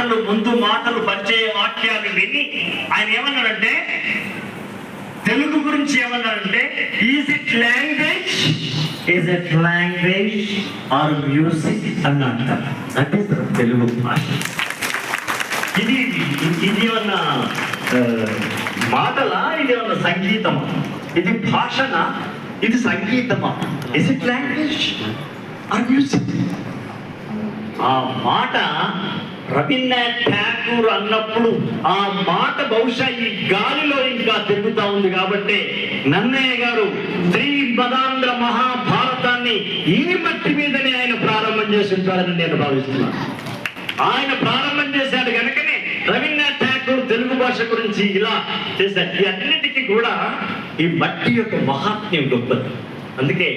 మాటలు ముందు మాటలు పరిచయ వాక్యాలు విని ఆయన ఏమన్నాడంటే తెలుగు గురించి ఏమన్నాడంటే is it language is it language or music అని అంటారు అంటే తెలుగు భాష. ఇది ఇది ఏమన్నా మాటలా? ఇది ఉన్న సంగీతమా? ఇది భాషనా? ఇది సంగీతమా? Is it language or music ఆ మాట రవీంద్రనాథ్ ఠాకూర్ అన్నప్పుడు ఆ మాట బహుశా ఈ గాలిలో ఇంకా తిరుగుతా ఉంది కాబట్టి నన్నయ్య గారు శ్రీ పదాంధ్ర మహాభారతాన్ని ఈ మట్టి మీదనే ఆయన ప్రారంభం చేసి ఉంటారని నేను భావిస్తున్నాను. ఆయన ప్రారంభం చేశాడు కనుకనే రవీంద్రనాథ్ ఠాకూర్ తెలుగు భాష గురించి ఇలా చేశాడు ఈ అన్నిటికీ కూడా ఈ మట్టి యొక్క మహాత్మ్యం గొప్పది. అందుకే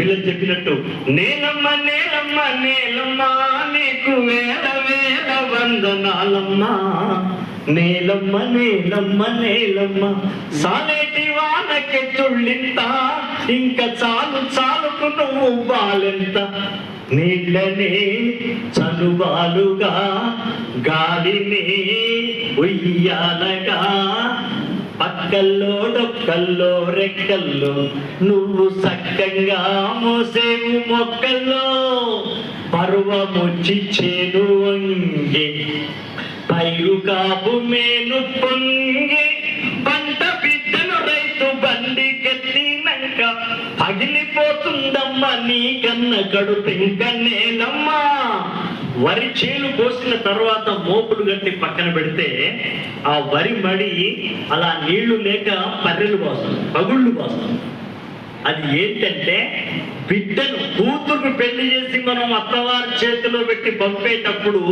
పిల్లలు చెప్పినట్టు నేలమ్మ నేలమ్మ నేలమ్మ నీకు వేల వేల వందనాలమ్మ. నేలమ్మ నేలమ్మ నేలమ్మ. సాలేటి వానకి చుళ్ళింత ఇంకా చాలు చాలుకు నువ్వు బాలెంత. నీళ్ళనే చనుబాలుగా గాలిని ఉయ్యాలగా పక్కల్లో డొక్కల్లో రెక్కల్లో నువ్వు సక్కంగా మోసేవు మొక్కల్లో. పర్వముచ్చి చేను వంగి పైరు కాపు మేను పొంగి పంట బిడ్డలు రైతు బండి కెత్తినాక పగిలిపోతుందమ్మా నీ కన్న కడుపు ఇంకా నేలమ్మా. వరి చేలు కోసిన తర్వాత మోపులు గట్టి పక్కన పెడితే ఆ వరి మడి అలా నీళ్ళు లేక పర్రెలు పోస్తుంది పగుళ్ళు పోస్తుంది. అది ఏంటంటే బిడ్డను కూతురు పెళ్ళి చేసి మనం అత్తవారి చేతిలో పెట్టి పంపేటప్పుడు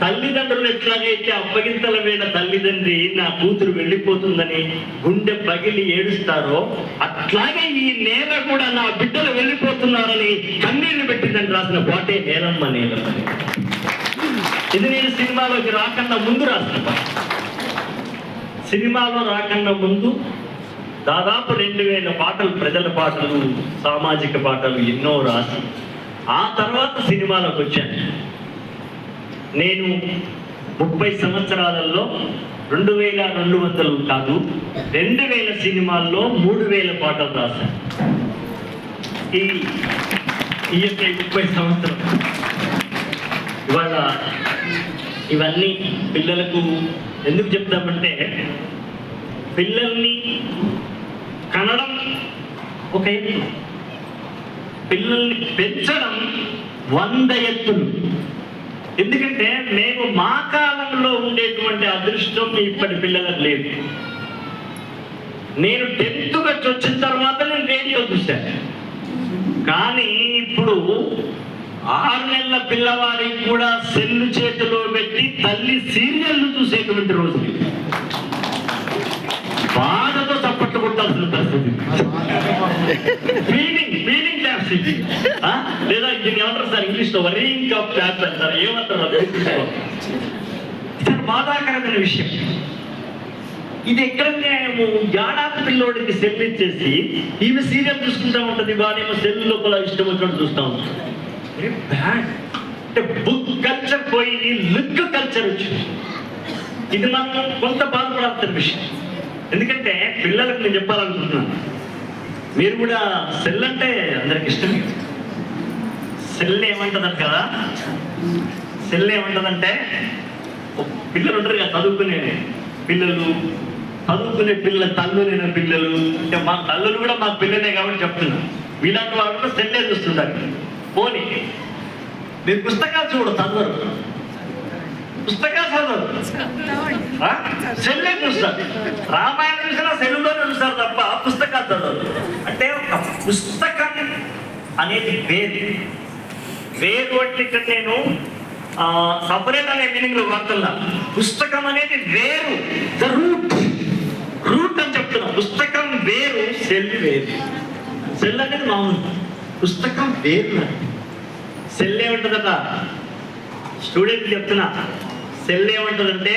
తల్లిదండ్రులు ఎట్లాగైతే అప్పగింతలమైన తల్లిదండ్రి నా కూతురు వెళ్ళిపోతుందని గుండె పగిలి ఏడుస్తారో అట్లాగే ఈ నేల కూడా నా బిడ్డలు వెళ్ళిపోతున్నారని కన్నీళ్ళు పెట్టిందని రాసిన పాటే నేలమ్మ నేలమ్మ. ఇది నేను సినిమాలోకి రాకుండా ముందు రాసిన సినిమాలో రాకుండా ముందు దాదాపు రెండు వేల పాటలు ప్రజల పాటలు సామాజిక పాటలు ఎన్నో రాసి ఆ తర్వాత సినిమాలోకి వచ్చాను. నేను ముప్పై సంవత్సరాలలో రెండు వేల రెండు వందలు కాదు రెండు వేల సినిమాల్లో మూడు వేల పాటలు రాశాను. ఈ ఈ యొక్క ఈ ముప్పై సంవత్సరం. ఇవాళ ఇవన్నీ పిల్లలకు ఎందుకు చెప్తామంటే పిల్లల్ని కనడం ఒక ఎత్తు. పిల్లల్ని పెంచడం వంద ఎత్తులు. ఎందుకంటే మేము మా కాలంలో ఉండేటువంటి అదృష్టం ఇప్పటి పిల్లలకు లేదు. నేను టెన్త్ వచ్చిన తర్వాత నేను రేడియో చూశాను. కానీ ఇప్పుడు ఆరు నెలల పిల్లవాడికి కూడా సెల్లు చేతిలో పెట్టి తల్లి సీరియల్లు చూసేటువంటి రోజు. బాధతో చప్పట్లు కొట్టాల్సిన పరిస్థితి. మీనింగ్ ఫీలింగ్ క్లాస్ ఇది. లేదా దీన్ని ఏమంటారు సార్? ఇంగ్లీష్లో వరింగ్ కప్ క్లాప్ అంటారు. ఏమంటారు ఇది బాధాకరమైన విషయం. ఇది ఎక్కడ న్యాయము? ఏడాది పిల్లోడికి సెల్ ఇచ్చేసి ఈమె సీరియల్ చూసుకుంటా ఉంటది వాడేమో సెల్ లోపల ఇష్టం వచ్చినట్టు చూస్తా ఉంటుంది. బ్యాడ్ అంటే బుక్ కల్చర్ పోయి లుక్ కల్చర్ వచ్చింది. ఇది మనం కొంత బాధపడాల్సిన విషయం. ఎందుకంటే పిల్లలకు నేను చెప్పాలనుకుంటున్నాను. మీరు కూడా సెల్ అంటే అందరికి ఇష్టమే సెల్ ఏమంటదంట కదా? సెల్ ఏమంటదంటే పిల్లలు ఉంటారు కదా చదువుకునే పిల్లలు చదువుకునే పిల్లల తల్లులైన పిల్లలు. అంటే మా తల్లులు కూడా మా పిల్లలే కాబట్టి చెప్తున్నా. వీళ్ళంటి వాళ్ళు కూడా సెల్లే చూస్తుంటారు. పోనీ మీరు పుస్తకాలు చూడు చదవరు. పుస్తకాలు చదవరు. సెల్లే చూస్తారు రామాయణం చూసినా సెల్లులో చూస్తారు తప్ప పుస్తకాలు చదవరు. అంటే ఒక పుస్తకం అనేది వేరు. వేరు అంటే ఇక్కడ నేను సపరేట్ అనే మీనింగ్లో వాడుతున్నా పుస్తకం అనేది వేరు. The route. రూట్ అని చెప్తున్నా. పుస్తకం వేరు సెల్ వేరు. సెల్ అనేది మామూలు. పుస్తకం వేరు సెల్ ఏముంటుందట స్టూడెంట్ చెప్తున్నా. సెల్ ఏముంటుందంటే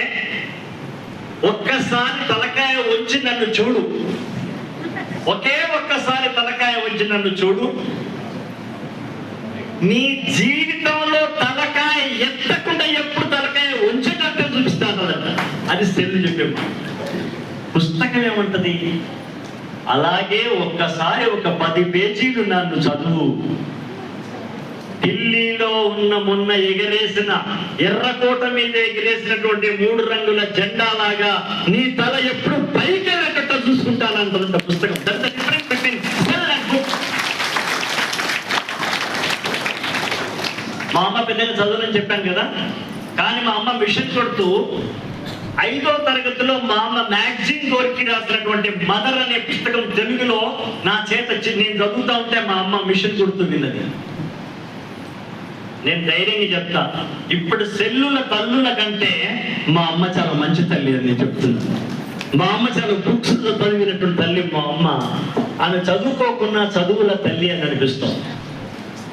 ఒక్కసారి తలకాయ వచ్చి నన్ను చూడు. ఒకే ఒక్కసారి తలకాయ వచ్చి నన్ను చూడు. నీ జీవితంలో తలకాయ ఎత్తకుండా ఎప్పుడు తలకాయ అది సెల్ చెప్పే పుస్తకం ఏముంటది? అలాగే ఒక్కసారి ఒక పది పేజీలు నన్ను చదువు. ఢిల్లీలో ఉన్న మొన్న ఎగరేసిన ఎర్రకోట మీద ఎగిరేసినటువంటి మూడు రంగుల జెండా లాగా నీ తల ఎప్పుడు పైకి వెళ్ళేటట్టు చూసుకుంటానంటున్న పుస్తకం. మా అమ్మ పెద్దగా చదువులని చెప్పాను కదా? కానీ మా అమ్మ మిషన్ కొడుతూ ఐదో తరగతిలో మా అమ్మ మ్యాగజైన్ కోరికి రాసినటువంటి మదర్ అనే పుస్తకం తెలుగులో నా చేత నేను చదువుతా ఉంటే మా అమ్మ మిషన్ కొడుతూ విన్నది. నేను ధైర్యంగా చెప్తా. ఇప్పుడు సెల్లుల తల్లుల కంటే మా అమ్మ చాలా మంచి తల్లి అని నేను చెప్తున్నా. మా అమ్మ చాలా బుక్స్ చదివినటువంటి తల్లి మా అమ్మ. ఆమె చదువుకోకున్న చదువుల తల్లి అని అనిపిస్తాం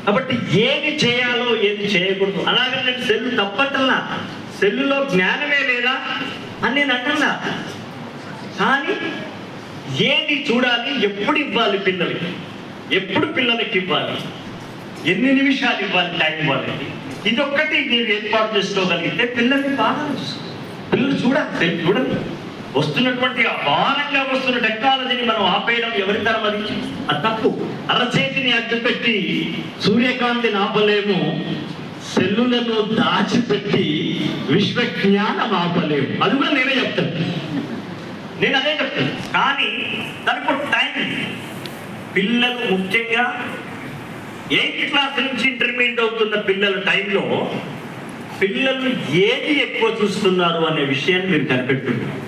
కాబట్టి ఏది చేయాలో ఏది చేయకూడదు. అలాగే నేను సెల్లు తప్పట్లా సెల్లులో జ్ఞానమే లేదా అని నేను అంటున్నా. కానీ ఏది చూడాలి ఎప్పుడు ఇవ్వాలి పిల్లలకి? ఎప్పుడు పిల్లలకి ఇవ్వాలి? ఎన్ని నిమిషాలు ఇవ్వాలి టైం ఇవ్వాలి ఇదొక్కటి మీరు ఏర్పాటు చేసుకోగలిగితే పిల్లల్ని బాగా పిల్లలు చూడాలి చూడండి వస్తున్నటువంటి అపారంగా వస్తున్న టెక్నాలజీని మనం ఆపేయడం ఎవరి తరం అది? అది తప్పు. అరచేతిని అడ్డుపెట్టి సూర్యకాంతిని ఆపలేము సెల్లులను దాచిపెట్టి విశ్వజ్ఞానం ఆపలేము. అది కూడా నేనే చెప్తాను. నేను అదే చెప్తాను. కానీ దానికి టైం పిల్లలు ముఖ్యంగా ఎయిత్ క్లాస్ నుంచి ఇంటర్మీడియట్ అవుతున్న పిల్లల టైంలో పిల్లలు ఏది ఎక్కువ చూస్తున్నారు అనే విషయాన్ని మీరు కనిపెట్టుకుంటారు